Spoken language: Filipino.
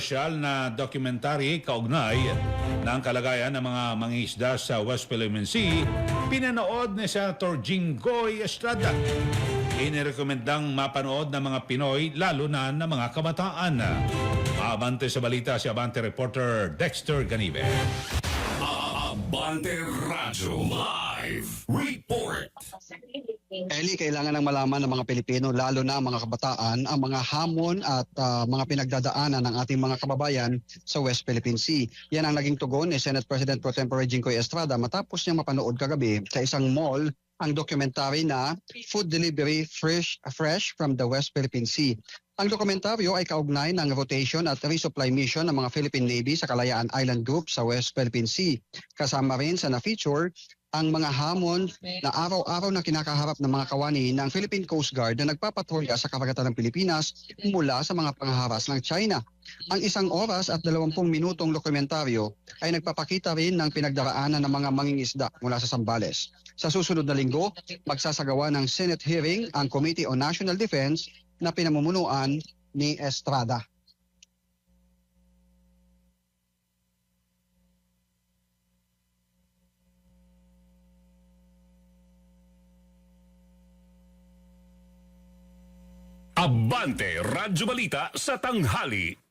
controversial na documentary kaugnay ng kalagayan ng mga mangingisda sa West Philippine Sea, pinanood ni Senator Jinggoy Estrada. Inirekomendang mapanood ng mga Pinoy, lalo na ng mga kabataan. Abante sa balita si Abante reporter Dexter Ganibe. Abante Radyo Live Report. Eli, kailangan ng malaman ng mga Pilipino, lalo na mga kabataan, ang mga hamon at ah, mga pinagdadaanan ng ating mga kababayan sa West Philippine Sea. Yan ang naging tugon ni Senate President Pro Tempore Jinggoy Estrada matapos niya mapanood kagabi sa isang mall ang documentary na Food Delivery Fresh, Fresh from the West Philippine Sea. Ang dokumentaryo ay kaugnay ng rotation at resupply mission ng mga Philippine Navy sa Kalayaan Island Group sa West Philippine Sea. Kasama rin sa na-feature ang mga hamon na araw-araw na kinakaharap ng mga kawani ng Philippine Coast Guard na nagpapatrolya sa karagatan ng Pilipinas mula sa mga panghaharas ng China. Ang isang oras at 20 minutong dokumentaryo ay nagpapakita rin ng pinagdaraanan ng mga mangingisda mula sa Sambales. Sa susunod na linggo, magsasagawa ng Senate hearing ang Committee on National Defense na pinamumunuan ni Estrada. Abante Radyo Balita sa tanghali.